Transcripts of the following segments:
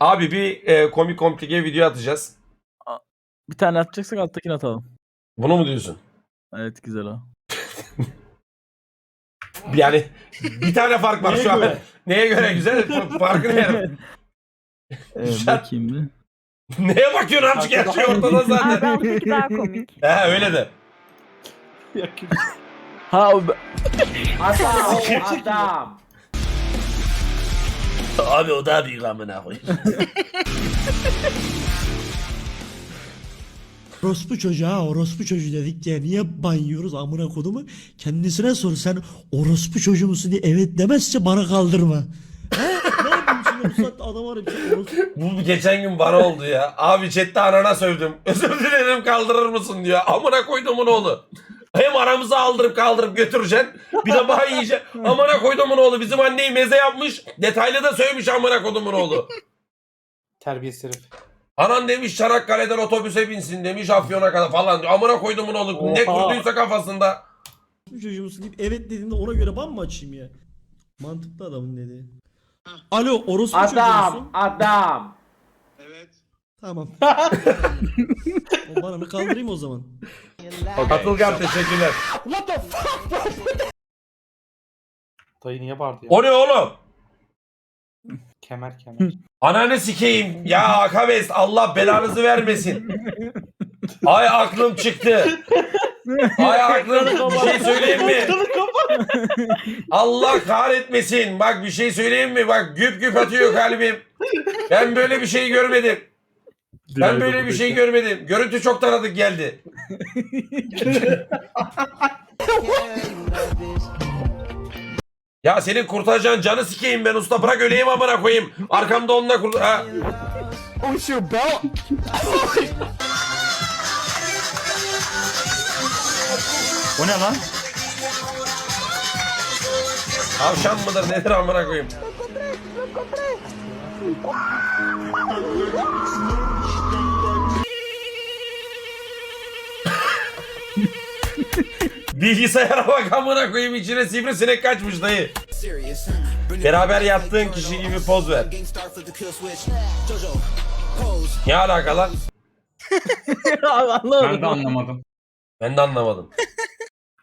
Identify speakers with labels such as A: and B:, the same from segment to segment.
A: Abi bir e, komik komplike video atacağız.
B: Bir tane atacaksak alttakini atalım.
A: Bunu mu diyorsun?
B: Evet güzel o.
A: Yani bir tane fark var şu an. Neye göre güzel? F- Farkı ne?
B: Ee,
A: Güzel.
B: bakayım bir.
A: Neye bakıyorsun amcık her şey ortada
C: Abi
A: zaten.
C: alttaki daha komik.
A: He öyle de.
B: Ha o
D: Adam adam.
A: Abi o daha büyük amına koyayım.
E: Orospu çocuğa orospu çocuğu dedik diye niye banıyoruz amına kodumu? Kendisine sor sen orospu çocuğu musun diye evet demezse bana kaldırma. He? Ne yapayım şimdi bu saatte adam arayıp sen orospu
A: Bu geçen gün bana oldu ya. Abi chatte anana sövdüm. Özür dilerim kaldırır mısın diyor. Amına koyduğumun oğlu. Hem aramızı aldırıp kaldırıp götüreceksin. Bir de bana yiyeceksin. Amına koyduğumun oğlu. Bizim anneyi meze yapmış. Detaylı da sövmüş amına koyduğumun oğlu.
D: Terbiyesiz herif.
A: Anan demiş Çanakkale'den otobüse binsin demiş Afyon'a kadar falan diyor. Amına koyduğumun oğlu. Ne
D: Oha.
A: kurduysa kafasında.
E: çocuğu musun deyip evet dediğinde ona göre ban mı açayım ya? Mantıklı adamın dediği. Alo orospu çocuğu
D: Adam
E: musun?
D: adam.
E: Tamam. o bananı kaldırayım o zaman.
A: Atılgan teşekkürler.
D: Dayı niye bağırdı ya?
A: O ne oğlum?
D: Kemer kemer.
A: Ananı sikeyim. Ya Akabes Allah belanızı vermesin. Ay aklım çıktı. Ay aklım bir şey söyleyeyim mi? Allah kahretmesin. Bak bir şey söyleyeyim mi? Bak güp güp atıyor kalbim. Ben böyle bir şey görmedim. Ben böyle bir şey görmedim. Görüntü çok tanıdık geldi. ya senin kurtaracağın canı sikeyim ben usta. Bırak öleyim amına koyayım. Arkamda onunla kurt... Ha.
D: O ne lan?
A: Tavşan mıdır nedir amına koyayım? Bilgisayara bak amına koyayım içine sivrisinek kaçmış dayı. Beraber yattığın kişi gibi poz ver. Ne alaka lan?
B: Anlamadım.
F: Ben de anlamadım.
A: Ben de anlamadım.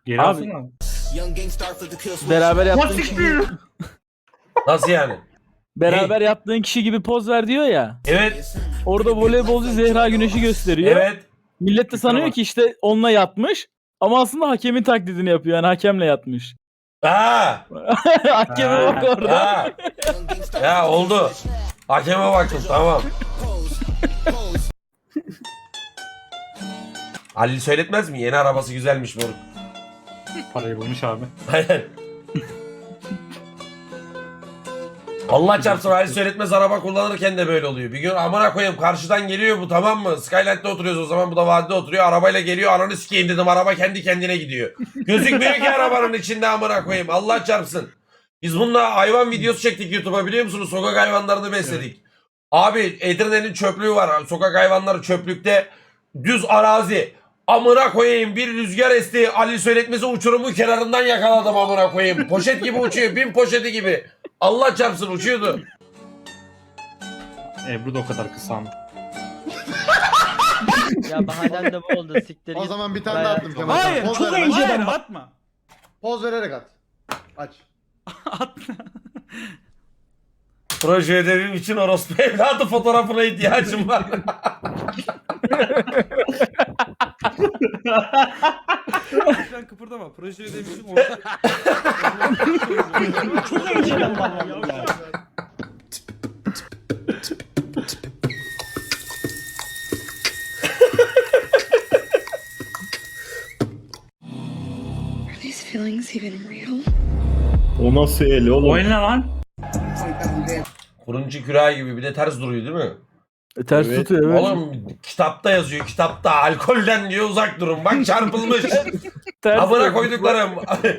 F: Geri
B: Abi-
F: alsana.
B: Beraber yaptığın kişi gibi,
A: Nasıl yani?
B: beraber yaptığın kişi gibi poz ver diyor ya.
A: Evet,
B: Orada voleybolcu Zehra Güneş'i gösteriyor.
A: evet.
B: Millet de sanıyor ki işte onunla yatmış. Ama aslında hakemin taklidini yapıyor. Yani hakemle yatmış.
A: Ha,
B: Hakeme bak orada.
A: ha. Ya oldu. Hakeme baktım tamam. Halil söyletmez mi? Yeni arabası güzelmiş moruk.
F: Parayı bulmuş abi.
A: Aynen. Allah çarpsın Halil söyletmez araba kullanırken de böyle oluyor. Bir gün amına koyayım karşıdan geliyor bu tamam mı? Skylight'te oturuyoruz o zaman bu da vadide oturuyor. Arabayla geliyor ananı sikeyim dedim araba kendi kendine gidiyor. Gözükmüyor ki arabanın içinde amına koyayım. Allah çarpsın. Biz bununla hayvan videosu çektik YouTube'a biliyor musunuz? Sokak hayvanlarını besledik. Abi Edirne'nin çöplüğü var. Sokak hayvanları çöplükte. Düz arazi. Amına koyayım bir rüzgar esti. Ali söyletmesi uçurumun kenarından yakaladım amına koyayım. Poşet gibi uçuyor. Bin poşeti gibi. Allah çarpsın uçuyordu.
F: Ebru da o kadar kısa ama.
G: Ya bahanen de bu oldu siktir
H: O
G: git.
H: zaman bir tane daha attım Kemal.
D: Hayır
H: Poz
D: çok
H: vererek-
D: önceden atma.
H: Poz vererek at. Aç.
D: Atma.
A: Proje ödevim için orospu evladı fotoğrafına ihtiyacım var.
D: Sen kıpırdama. Proje orada.
E: Önceden banladım ya.
I: Are these feelings even real?
F: O nasıl eli oğlum? O el ne lan?
A: Kuruncu kürağı gibi bir de ters duruyor değil mi?
B: E, ters tutuyor evet.
A: Oğlum kitapta yazıyor kitapta alkolden diyor uzak durun. Bak çarpılmış. Amına koyduklarım.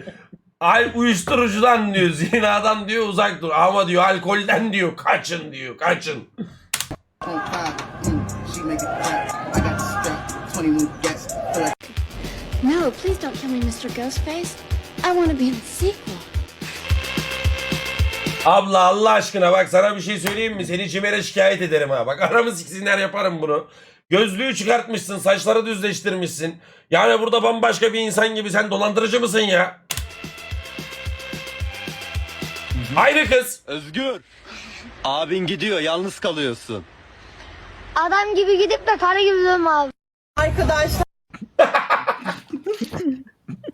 A: Al uyuşturucudan diyor, zinadan diyor uzak dur. Ama diyor alkolden diyor kaçın diyor, kaçın.
I: No, please don't kill me, Mr. Ghostface. I want to be in the sequel.
A: Abla Allah aşkına bak sana bir şey söyleyeyim mi? Seni çimere şikayet ederim ha. Bak aramı siksinler yaparım bunu. Gözlüğü çıkartmışsın, saçları düzleştirmişsin. Yani burada bambaşka bir insan gibi sen dolandırıcı mısın ya? Aynı kız.
C: Özgür. Abin gidiyor yalnız kalıyorsun.
I: Adam gibi gidip de karı gibi dönme abi.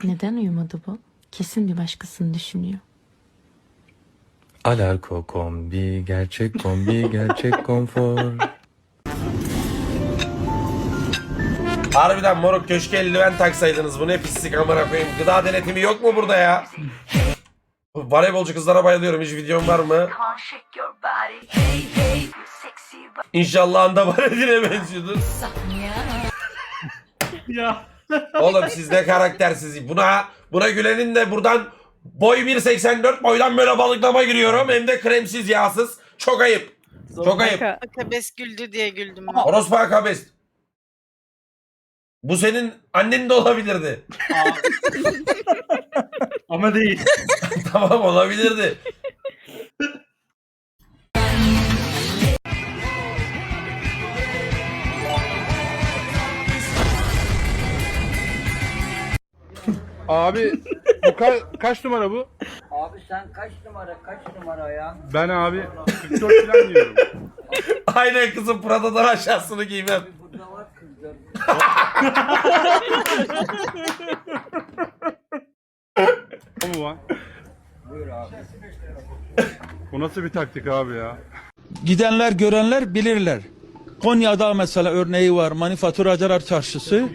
J: Neden uyumadı bu? Kesin bir başkasını düşünüyor.
C: Alarko kombi, gerçek kombi, gerçek konfor.
A: Harbiden moruk köşke eldiven taksaydınız. Bu ne pislik amına koyayım. Gıda denetimi yok mu burada ya? Voleybolcu kızlara bayılıyorum. Hiç videom var mı? İnşallah anda Baredin'e benziyordur.
F: Ya.
A: Oğlum siz ne karaktersiz. Buna buna gülenin de buradan boy 1.84 boydan böyle balıklama giriyorum. Hem de kremsiz yağsız. Çok ayıp. Çok ayıp.
G: Akabes güldü diye güldüm
A: Orospu Akabes. Bu senin annen de olabilirdi.
F: Ama değil.
A: tamam olabilirdi.
D: Abi bu ka- kaç numara bu?
G: Abi sen kaç numara kaç numara ya?
D: Ben abi 44 falan diyorum.
A: Aynen kızım Prada'dan aşağısını giymem.
G: Burada var kızlar.
D: O mu var? Bu nasıl bir taktik abi ya?
K: Gidenler görenler bilirler. Konya'da mesela örneği var manifaturacılar çarşısı.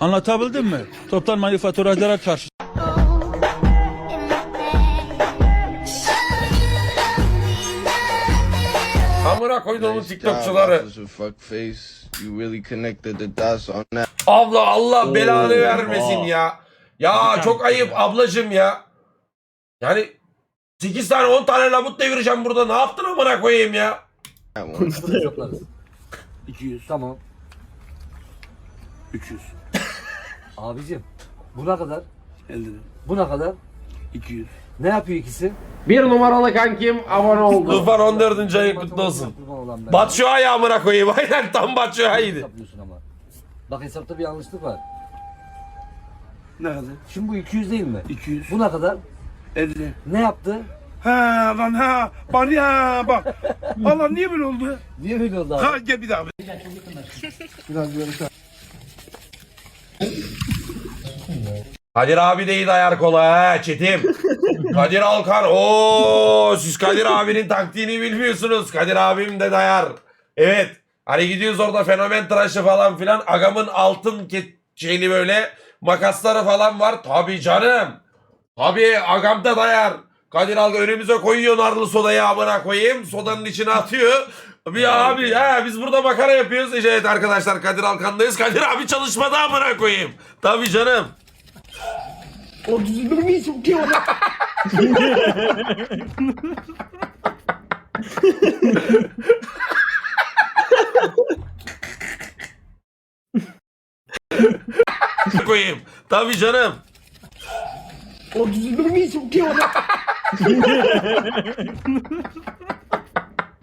K: Anlatabildim mi? Toptan manifaturacılar çarşısı.
A: Amına koyduğumun TikTokçuları.
C: Fuck face. You really connected the dots on that.
A: Abla Allah belanı vermesin ya. Ya çok ayıp ablacım ya. Yani 8 tane 10 tane labut devireceğim burada. Ne yaptın amına koyayım ya?
G: 200 tamam. 300. Abicim buna kadar 50 Buna kadar 200. Ne yapıyor ikisi?
A: Bir numaralı kankim abone oldu. Tufan 14. ayın kutlu olsun. Batshuayi amına koyayım. Aynen tam Batshuayi'ydi.
G: yapıyorsun ama. Bak hesapta bir yanlışlık var.
D: Ne kadar?
G: Şimdi bu 200 değil mi?
D: 200.
G: Buna kadar
D: 50.
G: ne yaptı?
D: Ha lan ha. Bana ya bak. Allah niye böyle oldu?
G: Niye böyle oldu abi?
D: Ha gel bir daha.
A: Kadir abi değil ayar kola ha Çetim. Kadir Alkan. Oo siz Kadir abinin taktiğini bilmiyorsunuz. Kadir abim de dayar. Evet. Hani gidiyoruz orada fenomen tıraşı falan filan. Agamın altın şeyli böyle makasları falan var. Tabii canım. Tabii agam da dayar. Kadir Alkan önümüze koyuyor narlı sodayı amına koyayım. Sodanın içine atıyor. Bir abi ha biz burada makara yapıyoruz. İşte evet arkadaşlar Kadir Alkan'dayız. Kadir abi çalışmada amına koyayım. Tabii canım. koyayım. Tabii canım.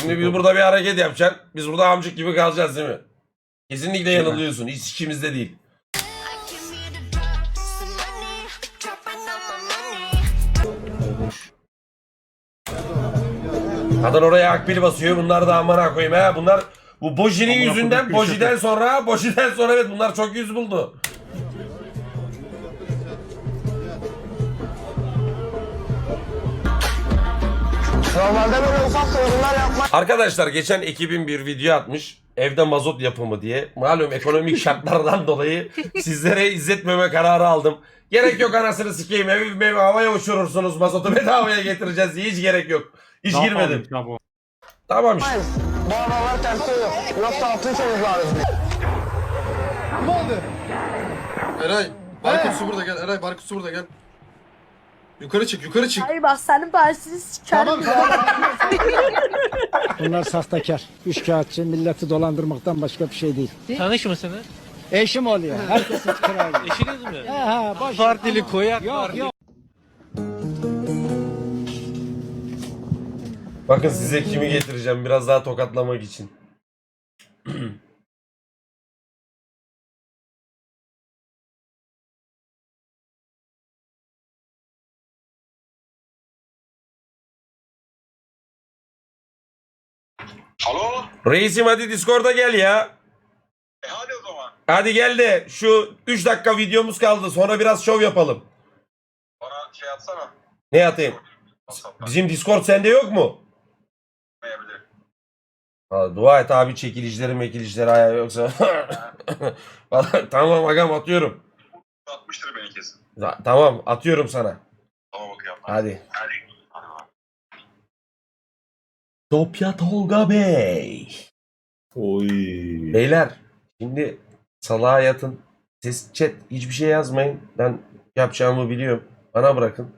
A: Şimdi biz burada bir hareket yapacaksın. Biz burada amcık gibi kalacağız değil mi? Kesinlikle yanılıyorsun. Hiç ikimizde değil. Kadın oraya akbil basıyor. Bunlar da amına koyayım ha. Bunlar bu Boji'nin yüzünden Boji'den sonra Boji'den sonra evet bunlar çok yüz buldu. Arkadaşlar geçen ekibin bir video atmış. Evde mazot yapımı diye. Malum ekonomik şartlardan dolayı sizlere izletmeme kararı aldım. Gerek yok anasını sikeyim evi mevi havaya uçurursunuz mazotu bedavaya getireceğiz diye hiç gerek yok. Hiç
F: Daha
A: girmedim.
F: o.
A: Tamam işte.
H: Eray. Barkusu burada gel. Eray Barkusu burada gel. Yukarı çık yukarı çık.
I: Ay bak senin başını sikerim.
H: Tamam tamam.
E: Bunlar sahtekar. Üçkağıtçı milleti dolandırmaktan başka bir şey değil.
B: Tanış mısınız?
E: Eşim oluyor. Herkesin kirayı.
B: Eşiniz mi?
E: He he boş.
B: Partili koyak
E: Yok yok.
A: Bakın size kimi getireceğim biraz daha tokatlamak için.
D: Alo.
A: Reisim hadi Discord'a gel ya.
D: E hadi o zaman.
A: Hadi gel de şu 3 dakika videomuz kaldı. Sonra biraz şov yapalım.
D: Bana şey atsana.
A: Ne atayım? Bizim Discord sende yok mu?
D: WhatsApp'mayabilir.
A: Ha, dua et abi çekilişleri mekilişleri ayağı yoksa. Vallahi tamam agam atıyorum.
D: Atmıştır beni kesin.
A: Ta- Tamam atıyorum sana.
D: Tamam okuyorum.
A: Hadi.
D: Hadi.
A: Topya Tolga Bey.
F: Oy.
A: Beyler şimdi salağa yatın. Ses chat hiçbir şey yazmayın. Ben yapacağımı biliyorum. Bana bırakın.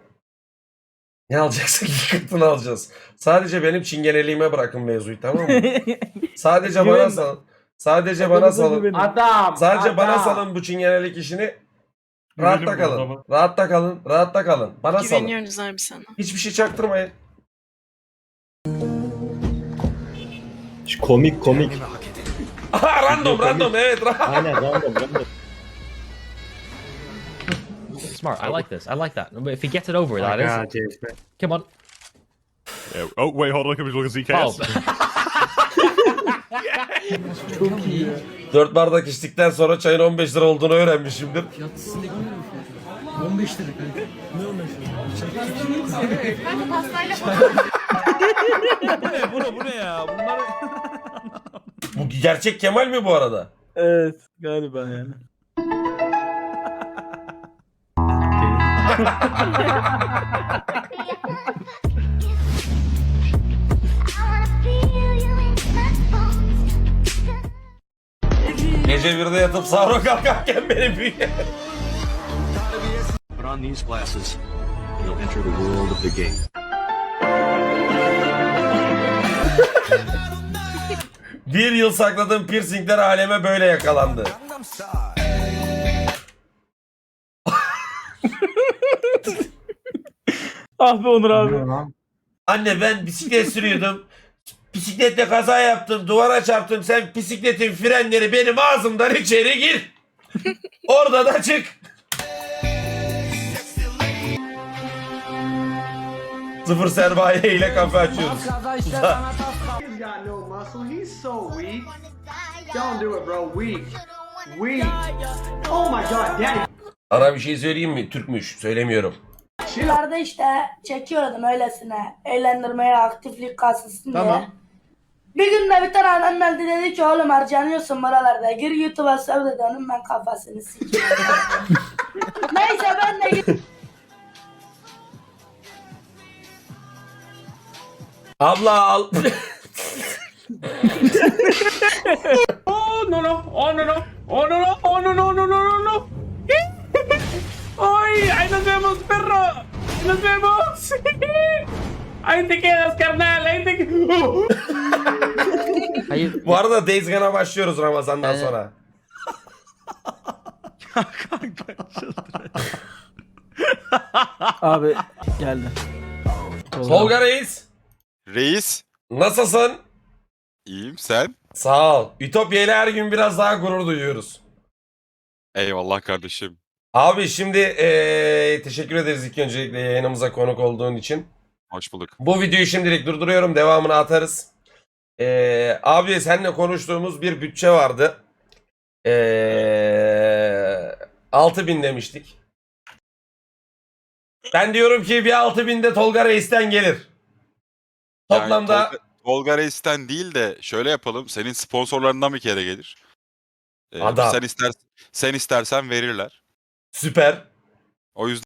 A: Ne alacaksak katını alacağız. Sadece benim çingeneliğime bırakın mevzuyu tamam mı? Sadece bana salın. Sadece bana salın.
B: Adam.
A: Sadece bana salın bu çingenelik işini. Rahatta kalın. Rahatta kalın. Rahatta kalın. Bana salın.
J: Güveniyoruz abi sana.
A: Hiçbir şey çaktırmayın.
F: Komik komik.
A: Aha random random evet.
F: Aynen random random.
C: Smart. I like this. I like that. But if you get it over, that
F: Ha,
C: is.
F: CS'de.
C: Come on.
D: Oh wait hold on. Can we look at
C: Oh.
D: ZKS?
A: Dört bardak içtikten sonra çayın 15 lira olduğunu öğrenmişimdir.
B: Bu ne bu ne ya? Bunlar
A: Bu gerçek Kemal mi bu arada?
B: Evet galiba yani.
A: Gece birde yatıp sahura kalkarken beni büyüyor.
D: Put on these glasses. You'll enter the world of the game.
A: Bir yıl sakladığım piercingler aleme böyle yakalandı.
B: Ah be Onur abi.
A: Anne ben bisiklet sürüyordum. Bisikletle kaza yaptım, duvara çarptım. Sen bisikletin frenleri benim ağzımdan içeri gir. Orada da çık. Sıfır sermaye ile kafe açıyoruz. Ana bir şey söyleyeyim mi? Türkmüş. Söylemiyorum.
I: Şuralarda işte çekiyordum öylesine. Eğlendirmeye aktiflik
H: Tamam.
I: diye. Bir gün de bir tane adam geldi dedi ki oğlum harcanıyorsun buralarda. Gir YouTube'a söv dedi onun ben kafasını sikeyim. Neyse ben de gittim.
A: Abla al.
B: Oh no no. Oh no no. Oh no no. Oh no no no no no no. ¡Ay! ¡Ahí nos vemos, perro! ¡Ahí ¡Nos vemos! ¡Ahí te quedas, carnal! ¡Ahí te
C: Hayır.
A: Bu arada Days Gone'a başlıyoruz Ramazan'dan
C: Evet.
A: sonra.
B: Abi geldi.
A: Tolga Reis.
D: Reis.
A: Nasılsın?
D: İyiyim sen.
A: Sağ ol. Ütopya ile her gün biraz daha gurur duyuyoruz.
D: Eyvallah kardeşim.
A: Abi şimdi eee, teşekkür ederiz ilk öncelikle yayınımıza konuk olduğun için.
D: Hoş bulduk.
A: Bu videoyu şimdilik durduruyorum. Devamını atarız. Eee, abi seninle konuştuğumuz bir bütçe vardı. Eee 6000 demiştik. Ben diyorum ki bir 6000 de Tolga Reis'ten gelir.
D: Yani
A: Toplamda
D: Tolga, Tolga Reis'ten değil de şöyle yapalım. Senin sponsorlarından bir kere gelir. Ee,
A: Adam.
D: Sen ister sen istersen verirler.
A: süper.
D: O yüzden